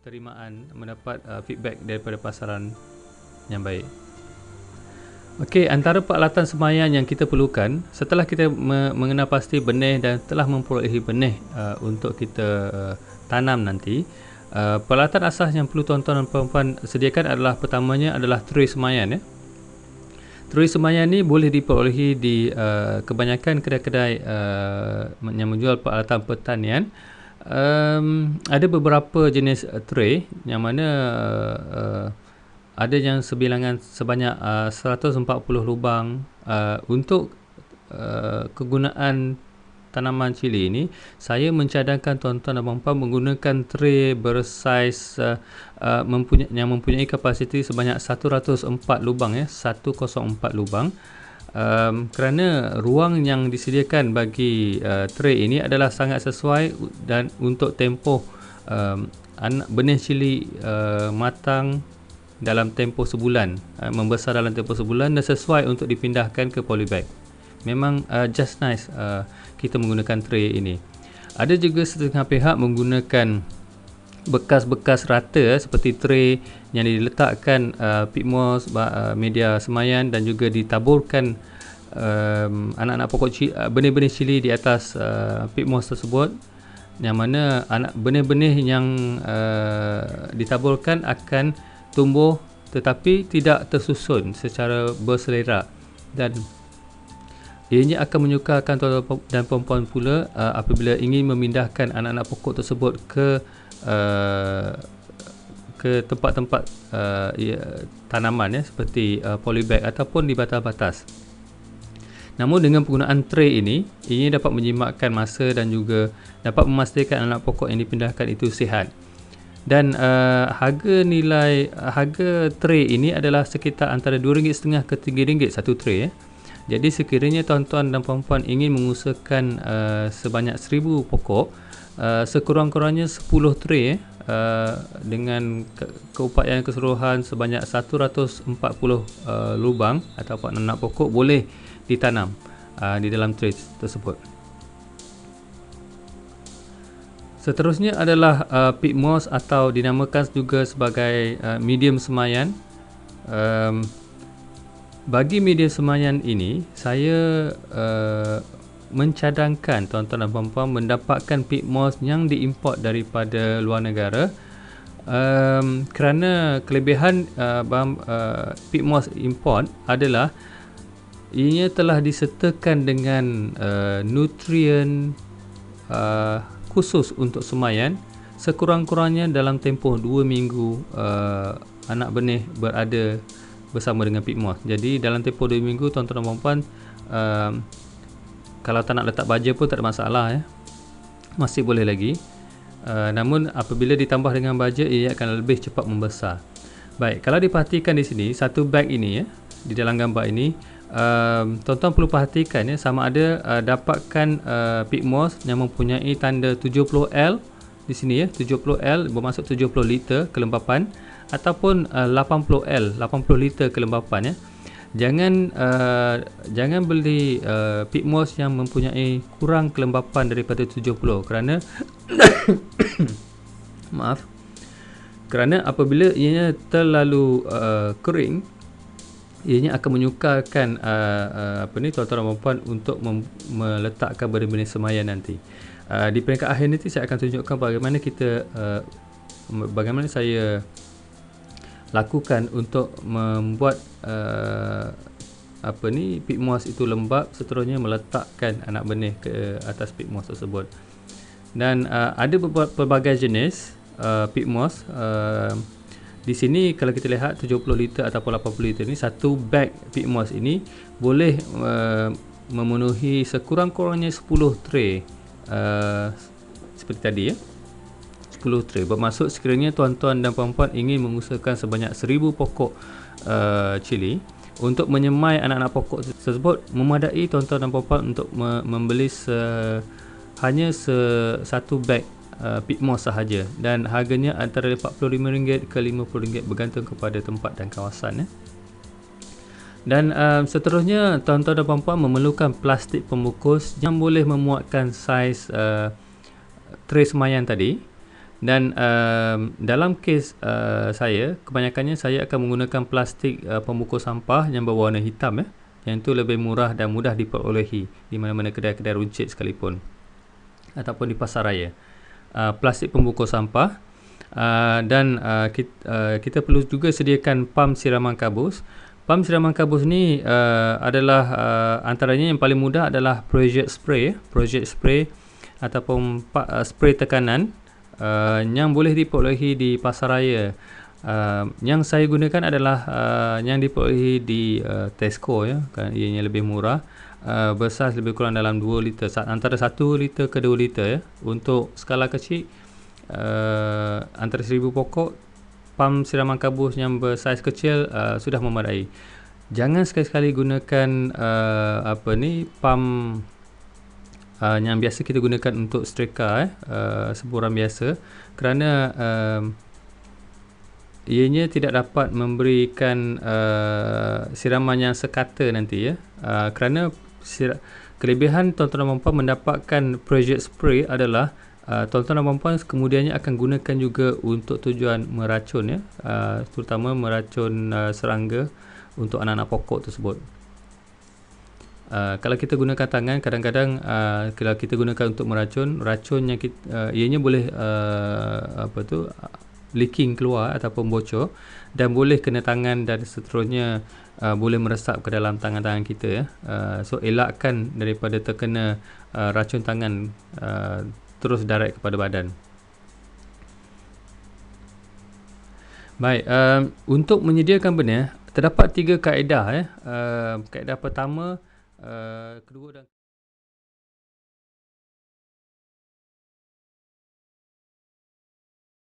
terimaan mendapat uh, feedback daripada pasaran yang baik. Okey, antara peralatan semayan yang kita perlukan setelah kita me- mengenal pasti benih dan telah memperolehi benih uh, untuk kita uh, tanam nanti, uh, peralatan asas yang perlu tuan-tuan dan puan-puan sediakan adalah pertamanya adalah tray semayan ya. Tray semayan ni boleh diperolehi di uh, kebanyakan kedai-kedai uh, yang menjual peralatan pertanian. Um, ada beberapa jenis uh, tray yang mana uh, ada yang sebilangan sebanyak uh, 140 lubang. Uh, untuk uh, kegunaan tanaman cili ini saya mencadangkan tuan-tuan dan puan-puan menggunakan tray bersaiz uh, uh, mempunyai yang mempunyai kapasiti sebanyak 104 lubang ya 104 lubang um, kerana ruang yang disediakan bagi uh, tray ini adalah sangat sesuai dan untuk tempoh um, anak benih cili uh, matang dalam tempoh sebulan uh, membesar dalam tempoh sebulan dan sesuai untuk dipindahkan ke polybag. Memang uh, just nice uh, kita menggunakan tray ini. Ada juga setengah pihak menggunakan bekas-bekas rata uh, seperti tray yang diletakkan uh, pit moss uh, media semayan dan juga ditaburkan um, anak-anak pokok cili, uh, benih-benih cili di atas uh, pit moss tersebut. Yang mana anak benih-benih yang uh, ditaburkan akan tumbuh tetapi tidak tersusun secara berselera dan ianya akan menyukarkan tuan-tuan dan puan-puan pula uh, apabila ingin memindahkan anak-anak pokok tersebut ke uh, ke tempat-tempat uh, ya, tanaman ya seperti uh, polybag ataupun di batas-batas. Namun dengan penggunaan tray ini, ini dapat menjimatkan masa dan juga dapat memastikan anak pokok yang dipindahkan itu sihat dan uh, harga nilai uh, harga tray ini adalah sekitar antara RM2.5 ke RM3 satu tray eh. Jadi sekiranya tuan-tuan dan puan-puan ingin mengusahakan uh, sebanyak 1000 pokok uh, sekurang-kurangnya 10 tray uh, dengan ke- keupayaan keseluruhan sebanyak 140 uh, lubang ataupun anak pokok boleh ditanam uh, di dalam tray tersebut. Seterusnya adalah uh, pit moss atau dinamakan juga sebagai uh, medium semayan. Um, bagi medium semayan ini, saya uh, mencadangkan tuan-tuan dan puan-puan mendapatkan pit moss yang diimport daripada luar negara. Um, kerana kelebihan uh, uh, pit moss import adalah ianya telah disertakan dengan uh, nutrien uh, khusus untuk semayan sekurang-kurangnya dalam tempoh 2 minggu uh, anak benih berada bersama dengan pit moss. Jadi dalam tempoh 2 minggu tuan-tuan dan puan-puan uh, kalau tak nak letak baja pun tak ada masalah ya. Masih boleh lagi. Uh, namun apabila ditambah dengan baja ia akan lebih cepat membesar. Baik, kalau diperhatikan di sini satu bag ini ya di dalam gambar ini um, tuan-tuan perlu perhatikan ya sama ada uh, dapatkan uh, pit moss yang mempunyai tanda 70L di sini ya 70L bermaksud 70 liter kelembapan ataupun uh, 80L 80 liter kelembapan ya. Jangan uh, jangan beli uh, pit moss yang mempunyai kurang kelembapan daripada 70 kerana maaf kerana apabila ianya terlalu uh, kering ianya akan menyukarkan uh, uh, apa ni tuan-tuan dan puan untuk mem- meletakkan benih-benih semayan nanti. Uh, di peringkat akhir nanti saya akan tunjukkan bagaimana kita uh, bagaimana saya lakukan untuk membuat uh, apa ni pit moss itu lembap seterusnya meletakkan anak benih ke atas pit moss tersebut. Dan uh, ada berbagai jenis uh, pit moss uh, di sini kalau kita lihat 70 liter ataupun 80 liter ni satu bag pit moss ini boleh uh, memenuhi sekurang-kurangnya 10 tray uh, seperti tadi ya. 10 tray. Bermaksud sekiranya tuan-tuan dan puan-puan ingin mengusahakan sebanyak 1000 pokok uh, cili untuk menyemai anak-anak pokok tersebut memadai tuan-tuan dan puan-puan untuk me- membeli se- hanya se- satu bag uh, pit moss sahaja dan harganya antara RM45 ke RM50 bergantung kepada tempat dan kawasan ya. Dan uh, seterusnya tuan-tuan dan puan-puan memerlukan plastik pembungkus yang boleh memuatkan saiz uh, tray semayan tadi. dan um, dalam kes uh, saya kebanyakannya saya akan menggunakan plastik uh, pembungkus sampah yang berwarna hitam ya yang itu lebih murah dan mudah diperolehi di mana-mana kedai-kedai runcit sekalipun ataupun di pasar raya uh, plastik pembungkus sampah uh, dan uh, kita, uh, kita perlu juga sediakan pam siraman kabus pam siraman kabus ni uh, adalah uh, antaranya yang paling mudah adalah project spray project spray ataupun uh, spray tekanan uh, yang boleh diperolehi di pasaraya. Uh, yang saya gunakan adalah uh, yang diperolehi di uh, Tesco ya, kerana ianya lebih murah. Uh, besar lebih kurang dalam 2 liter. Antara 1 liter ke 2 liter ya. Untuk skala kecil uh, antara 1000 pokok pam siraman kabus yang bersaiz kecil uh, sudah memadai. Jangan sekali-sekali gunakan uh, apa ni pam uh, yang biasa kita gunakan untuk streka eh uh, seburan biasa. Kerana uh, ianya tidak dapat memberikan uh, siraman yang sekata nanti ya. Uh, kerana kelebihan tuan-tuan dan puan mendapatkan project spray adalah uh, tuan-tuan dan puan kemudiannya akan gunakan juga untuk tujuan meracun ya. Uh, terutama meracun uh, serangga untuk anak-anak pokok tersebut. Uh, kalau kita gunakan tangan kadang-kadang uh, kalau kita gunakan untuk meracun racun yang kita, uh, ianya boleh uh, apa tu leaking keluar ataupun bocor dan boleh kena tangan dan seterusnya uh, boleh meresap ke dalam tangan-tangan kita ya. Uh, so elakkan daripada terkena uh, racun tangan uh, terus direct kepada badan. Baik, uh, untuk menyediakan benih terdapat tiga kaedah ya. Uh, kaedah pertama Uh, kedua dan